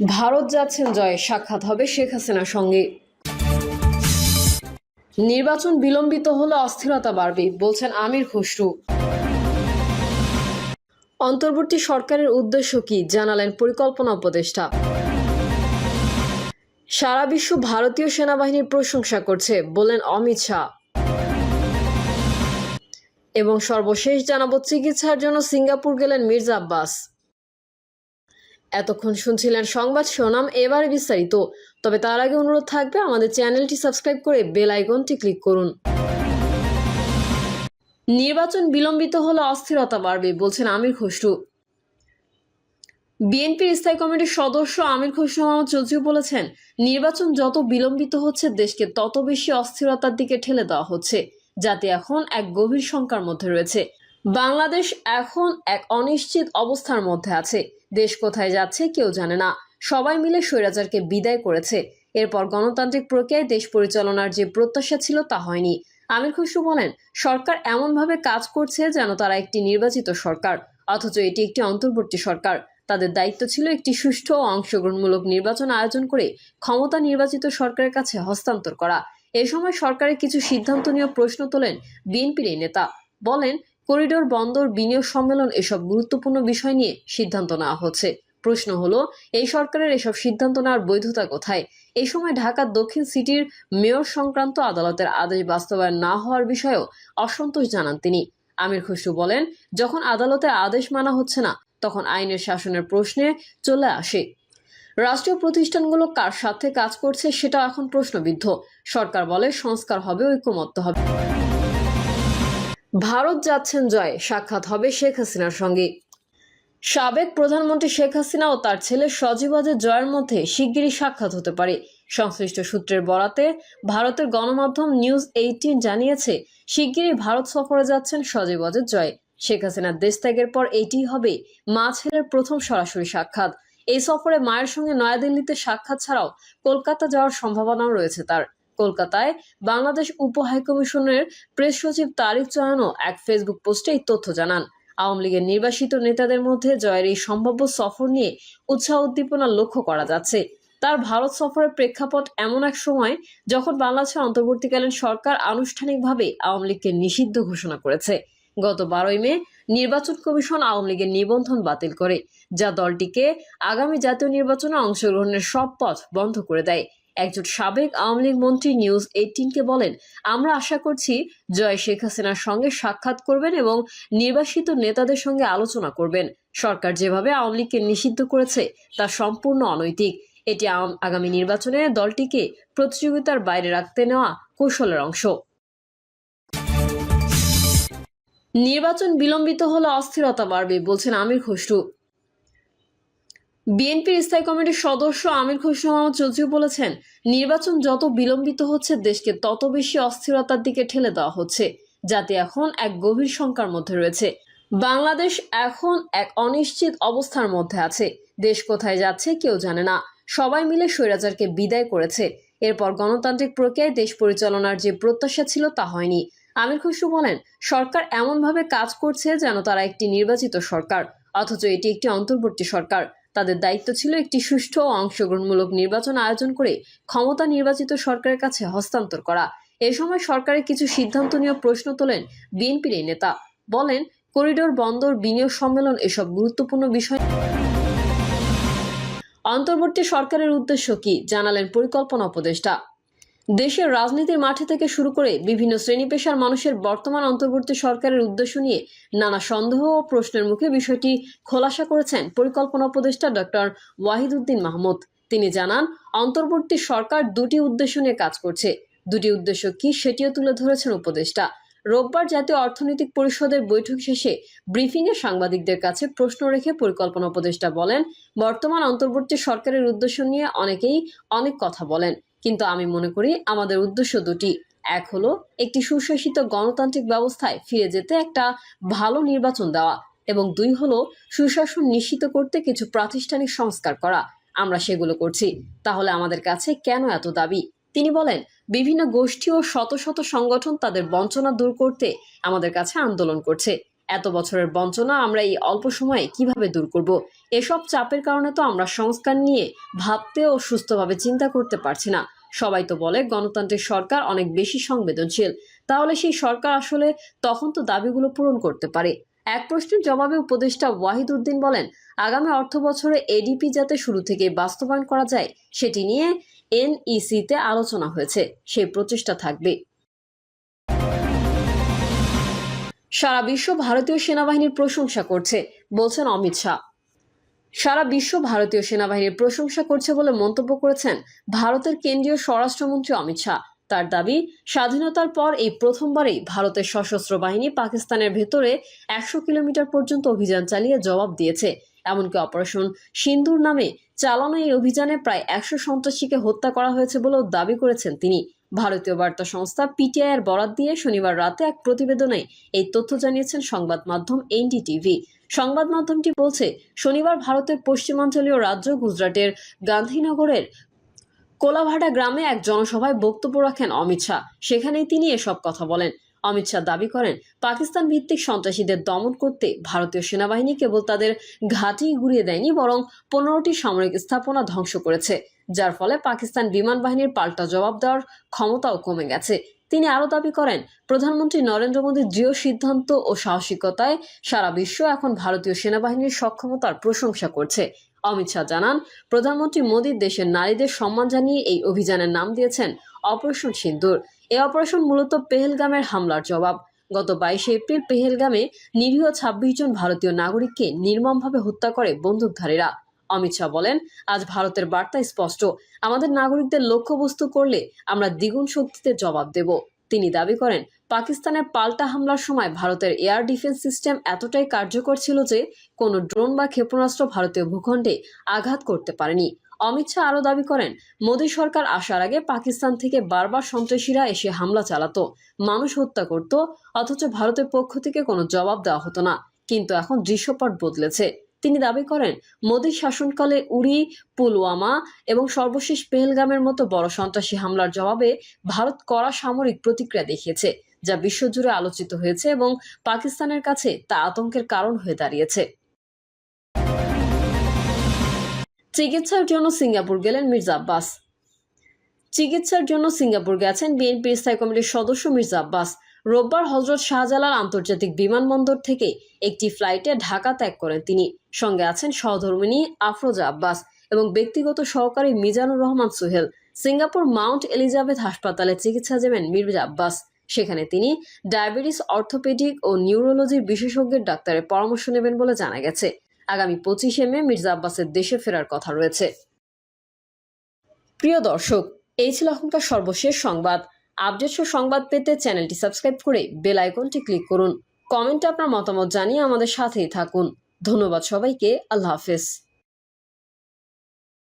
ভারত যাচ্ছেন জয়, সাক্ষাৎ হবে শেখ হাসিনার সঙ্গে। নির্বাচন বিলম্বিত হলে অস্থিরতা বাড়বে, বলছেন আমির খসরু। অন্তর্বর্তী সরকারের উদ্দেশ্য কি, জানালেন পরিকল্পনা উপদেষ্টা। সারা বিশ্ব ভারতীয় সেনাবাহিনীর প্রশংসা করছে বললেন অমিত শাহ। এবং সর্বশেষ জানাব, চিকিৎসার জন্য সিঙ্গাপুর গেলেন মির্জা আব্বাস। এতক্ষণ শুনছিলেন সংবাদ শোনাম এবারে বিস্তারিত। তবে তার আগে অনুরোধ থাকবে, আমাদের চ্যানেলটি সাবস্ক্রাইব করে বেল আইকনটি ক্লিক করুন। নির্বাচন বিলম্বিত হলে অস্থিরতা বাড়বে, বলছেন আমির খসরু। বিএনপির স্থায়ী কমিটির সদস্য আমির খসরু মোহাম্মদ চৌধুরী বলেছেন, নির্বাচন যত বিলম্বিত হচ্ছে, দেশকে তত বেশি অস্থিরতার দিকে ঠেলে দেওয়া হচ্ছে, যাতে এখন এক গভীর শঙ্কার মধ্যে রয়েছে। বাংলাদেশ এখন এক অনিশ্চিত অবস্থার মধ্যে আছে। দেশ কোথায় যাচ্ছে কেউ জানে না। সবাই মিলে স্বৈরাচারকে বিদায় করেছে। এরপর গণতান্ত্রিক প্রক্রিয়ায় দেশ পরিচালনার যে প্রত্যাশা ছিল তা হয়নি। আমির খসরু বলেন, সরকার এমনভাবে কাজ করছে যেন তারা একটি নির্বাচিত সরকার, অথচ এটি একটি অন্তর্বর্তী সরকার। তাদের দায়িত্ব ছিল একটি সুষ্ঠু ও অংশগ্রহণমূলক নির্বাচন আয়োজন করে ক্ষমতা নির্বাচিত সরকারের কাছে হস্তান্তর করা। এ সময় সরকারের কিছু সিদ্ধান্ত নিয়ে প্রশ্ন তোলেন বিএনপির এই নেতা। বলেন করিডোর, বন্দর, বিনিয়োগ সম্মেলন এসব গুরুত্বপূর্ণ বিষয় নিয়ে সিদ্ধান্ত নেওয়া হচ্ছে। প্রশ্ন হলো, এই সরকারের এসব সিদ্ধান্ত নেওয়ার বৈধতা কোথায়? এই সময় ঢাকার দক্ষিণ সিটির মেয়র সংক্রান্ত আদালতের আদেশ বাস্তবায়ন না হওয়ার বিষয়েও অসন্তোষ জানান তিনি। আমির খসরু বলেন, যখন আদালতের আদেশ মানা হচ্ছে না, তখন আইনের শাসনের প্রশ্নে চলে আসে। রাষ্ট্রীয় প্রতিষ্ঠানগুলো কার সাথে কাজ করছে সেটা এখন প্রশ্নবিদ্ধ। সরকার বলে, সংস্কার হবে, ঐক্যমত্য হবে। ভারত যাচ্ছেন জয়, সাক্ষাৎ হবে শেখ হাসিনার সঙ্গে। সাবেক প্রধানমন্ত্রী শেখ হাসিনা ও তার ছেলে সজীবাদের জয়ের মধ্যে শিগগিরই সাক্ষাৎ হতে পারে। সংশ্লিষ্ট সূত্রের বরাতে ভারতের গণমাধ্যম নিউজ এইটিন জানিয়েছে, শিগগিরই ভারত সফরে যাচ্ছেন সজীবাদের জয়। শেখ হাসিনার দেশ ত্যাগের পর এটিই হবে মা ছেলের প্রথম সরাসরি সাক্ষাৎ। এই সফরে মায়ের সঙ্গে নয়াদিল্লিতে সাক্ষাৎ ছাড়াও কলকাতা যাওয়ার সম্ভাবনাও রয়েছে তার। কলকাতায় বাংলাদেশ উপ হাইকমিশনের প্রেস সচিব তারিক চয়ানও এক ফেসবুক পোস্টে এই তথ্য জানান। আওয়ামী লীগের নির্বাসিত নেতাদের মধ্যে জয়ের এই সম্ভাব্য সফর নিয়ে উৎসাহ উদ্দীপনা লক্ষ্য করা যাচ্ছে। তার ভারত সফরের প্রেক্ষাপট এমন এক সময় যখন বাংলাদেশের অন্তর্বর্তীকালীন সরকার আনুষ্ঠানিকভাবে আওয়ামী লীগকে নিষিদ্ধ ঘোষণা করেছে। গত বারোই মে নির্বাচন কমিশন আওয়ামী লীগের নিবন্ধন বাতিল করে, যা দলটিকে আগামী জাতীয় নির্বাচনে অংশগ্রহণের সব পথ বন্ধ করে দেয়। একজন সাবেক আওয়ামী লীগ মন্ত্রী নিউজ এইটিনকে বলেন, আমরা আশা করছি জয় শেখ হাসিনার সঙ্গে সাক্ষাৎ করবেন এবং নির্বাসিত নেতাদের সঙ্গে আলোচনা করবেন। সরকার যেভাবে আওয়ামী লীগকে নিষিদ্ধ করেছে, তা সম্পূর্ণ অনৈতিক। এটি আগামী নির্বাচনে দলটিকে প্রতিযোগিতার বাইরে রাখতে নেওয়া কৌশলের অংশ। নির্বাচন বিলম্বিত হলে অস্থিরতা বাড়বে, বলছেন আমির খসরু। বিএনপির স্থায়ী কমিটির সদস্য আমির খসরু মোহাম্মদ চৌধুরী বলেছেন, নির্বাচন যত বিলম্বিত হচ্ছে, দেশকে তত বেশি অস্থিরতার দিকে ঠেলে দেওয়া হচ্ছে জাতি এখন এক গভীর শঙ্কার মধ্যে রয়েছে। বাংলাদেশ এখন এক অনিশ্চিত অবস্থার মধ্যে আছে। দেশ কোথায় যাচ্ছে কেউ জানে না। সবাই মিলে স্বৈরাচারকে বিদায় করেছে। এরপর গণতান্ত্রিক প্রক্রিয়ায় দেশ পরিচালনার যে প্রত্যাশা ছিল তা হয়নি। আমির খসরু বলেন, সরকার এমনভাবে কাজ করছে যেন তারা একটি নির্বাচিত সরকার, অথচ এটি একটি অন্তর্বর্তী সরকার। তাদের দায়িত্ব ছিল একটি সুষ্ঠু ও অংশগ্রহণমূলক নির্বাচন আয়োজন করে ক্ষমতা নির্বাচিত সরকারের কাছে হস্তান্তর করা। এ সময় সরকারের কিছু সিদ্ধান্ত নিয়ে প্রশ্ন তোলেন বিএনপির এই নেতা। বলেন, করিডোর বন্দর, বিনিয়োগ সম্মেলন এসব গুরুত্বপূর্ণ বিষয়। অন্তর্বর্তী সরকারের উদ্দেশ্য কি? জানালেন পরিকল্পনা উপদেষ্টা। দেশের রাজনীতির মাঠে থেকে শুরু করে বিভিন্ন শ্রেণি পেশার মানুষের বর্তমান অন্তর্বর্তী সরকারের উদ্দেশ্য নিয়ে নানা সন্দেহ ও প্রশ্নের মুখে বিষয়টি খোলাসা করেছেন পরিকল্পনা উপদেষ্টা ডক্টর ওয়াহিদুদ্দিন মাহমুদ। তিনি জানান, অন্তর্বর্তী সরকার দুটি উদ্দেশ্য নিয়ে কাজ করছে। দুটি উদ্দেশ্য কি সেটিও তুলে ধরেছেন উপদেষ্টা। রোববার জাতীয় অর্থনৈতিক পরিষদের বৈঠক শেষে ব্রিফিংয়ে সাংবাদিকদের কাছে প্রশ্ন রেখে পরিকল্পনা উপদেষ্টা বলেন, বর্তমান অন্তর্বর্তী সরকারের উদ্দেশ্য নিয়ে অনেকেই অনেক কথা বলেন। কিন্তু আমি মনে করি আমাদের উদ্দেশ্য দুটি। এক হলো একটি সুশাসিত গণতান্ত্রিক ব্যবস্থায় ফিরে যেতে একটা ভালো নির্বাচন দেওয়া এবং দুই হলো সুশাসন নিশ্চিত করতে কিছু প্রাতিষ্ঠানিক সংস্কার করা। আমরা সেগুলো করছি। তাহলে আমাদের কাছে কেন এত দাবি? তিনি বলেন, বিভিন্ন গোষ্ঠী ও শত শত সংগঠন তাদের বঞ্চনা দূর করতে আমাদের কাছে আন্দোলন করছে। এত বছরের বঞ্চনা আমরা এই অল্প সময়ে কীভাবে দূর করব? এসব চাপের কারণে তো আমরা সংস্কার নিয়ে ভাবতে ও সুস্থভাবে চিন্তা করতে পারছি না। সবাই তো বলে গণতান্ত্রিক সরকার অনেক বেশি সংবেদনশীল। তাহলে সেই সরকার আসলে তখন তো দাবিগুলো পূরণ করতে পারে। এক প্রশ্নের জবাবে উপদেষ্টা ওয়াহিদ উদ্দিন বলেন, আগামী অর্থ বছরে এডিপি যাতে শুরু থেকে বাস্তবায়ন করা যায়, সেটি নিয়ে এনইসিতে আলোচনা হয়েছে। সেই প্রচেষ্টা থাকবে। সারা বিশ্ব ভারতীয় সেনাবাহিনীর প্রশংসা করছে, বলছেন অমিত শাহ। সারা বিশ্ব ভারতীয় সেনাবাহিনীর প্রশংসা করছে বলে মন্তব্য করেছেন ভারতের কেন্দ্রীয় স্বরাষ্ট্রমন্ত্রী অমিত শাহ। তার দাবি, স্বাধীনতার পর এই প্রথমবারেই ভারতের সশস্ত্র বাহিনী পাকিস্তানের ভেতরে একশো কিলোমিটার পর্যন্ত অভিযান চালিয়ে জবাব দিয়েছে। এমনকি অপারেশন সিন্দুর নামে চালানো এই অভিযানে প্রায় একশো সন্ত্রাসীকে হত্যা করা হয়েছে বলেও দাবি করেছেন তিনি। ভারতীয় বার্তা সংস্থা পিটিআই এর বরাত দিয়ে শনিবার রাতে এক প্রতিবেদনে এই তথ্য জানিয়েছেন সংবাদ মাধ্যম এনডিটিভি সংবাদ মাধ্যমটি বলছে, শনিবার ভারতের পশ্চিমাঞ্চলীয় রাজ্য গুজরাটের গান্ধীনগরের কোলাভাটা গ্রামে এক জনসভায় বক্তব্য রাখেন অমিত শাহ। সেখানেই তিনি এসব কথা বলেন। অমিত শাহ দাবি করেন পাকিস্তান ভিত্তিক সন্ত্রাসীদের দমন করতে ভারতীয় সেনাবাহিনী কেবল তাদের ঘাঁটি গুড়িয়ে দেয়নি, বরং পনেরোটি সামরিক স্থাপনা ধ্বংস করেছে, যার ফলে পাকিস্তান বিমান বাহিনীর পাল্টা জবাব দেওয়ার ক্ষমতাও কমে গেছে। তিনি আরও দাবি করেন, প্রধানমন্ত্রী নরেন্দ্র মোদীর দৃঢ় সিদ্ধান্ত ও সাহসিকতায় সারা বিশ্ব এখন ভারতীয় সেনাবাহিনীর সক্ষমতার প্রশংসা করছে। অমিত শাহ জানান, প্রধানমন্ত্রী মোদী দেশের নারীদের সম্মান জানিয়ে এই অভিযানের নাম দিয়েছেন অপারেশন সিন্দুর। এই অপারেশন মূলত পেহেলগামের হামলার জবাব। গত বাইশে এপ্রিল পেহেলগামে নিরীহ ছাব্বিশ জন ভারতীয় নাগরিককে নির্মমভাবে হত্যা করে বন্দুকধারীরা। অমিত শাহ বলেন, আজ ভারতের বার্তা স্পষ্ট। আমাদের নাগরিকদের লক্ষ্যবস্তু করলে আমরা দ্বিগুণ শক্তিতে জবাব দেব। তিনি দাবি করেন, পাকিস্তানের পাল্টা হামলার সময় ভারতের এয়ার ডিফেন্স সিস্টেম এতটাই কার্যকর ছিল যে কোনো ড্রোন বা ক্ষেপণাস্ত্র ভারতীয় ভূখণ্ডে আঘাত করতে পারেনি। অমিত শাহ আরও দাবি করেন, মোদী সরকার আসার আগে পাকিস্তান থেকে বারবার সন্ত্রাসীরা এসে হামলা চালাতো। মানুষ হত্যা করত, অথচ ভারতের পক্ষ থেকে কোনো জবাব দেওয়া হতো না। কিন্তু এখন দৃশ্যপট বদলেছে। তিনি দাবি করেন, মোদীর শাসনকালে উড়ি পুলওয়ামা এবং সর্বশেষ পেহেলগামের মতো বড় সন্ত্রাসী হামলার জবাবে ভারত কড়া সামরিক প্রতিক্রিয়া দেখিয়েছে, যা বিশ্বজুড়ে আলোচিত হয়েছে এবং পাকিস্তানের কাছে তা আতঙ্কের কারণ হয়ে দাঁড়িয়েছে। চিকিৎসার জন্য সিঙ্গাপুর গেলেন মির্জা আব্বাস। চিকিৎসার জন্য সিঙ্গাপুর গেছেন বিএনপির স্থায়ী কমিটির সদস্য মির্জা আব্বাস। রোববার হজরত শাহজালাল আন্তর্জাতিক বিমানবন্দর থেকে একটি ফ্লাইটে ঢাকা ত্যাগ করেন তিনি। সঙ্গে আছেন সহধর্মিনী আফরোজা আব্বাস এবং ব্যক্তিগত সহকারী Mizanur Rahman Sohel. Singapore Mount Elizabeth হাসপাতালে চিকিৎসা যাবেন মির্জা আব্বাস। সেখানে তিনি ডায়াবেটিস, অর্থোপেডিক ও নিউরোলজির বিশেষজ্ঞের ডাক্তারের পরামর্শ নেবেন বলে জানা গেছে। আগামী পঁচিশে মে মির্জা আব্বাসের দেশে ফেরার কথা রয়েছে। প্রিয় দর্শক, এই ছিল এখনকার সর্বশেষ সংবাদ। আপডেট সংবাদ পেতে চ্যানেলটি সাবস্ক্রাইব করে বেল আইকনটি ক্লিক করুন। কমেন্টে আপনার মতামত জানিয়ে আমাদের সাথেই থাকুন। ধন্যবাদ সবাইকে, আল্লাহ হাফেজ।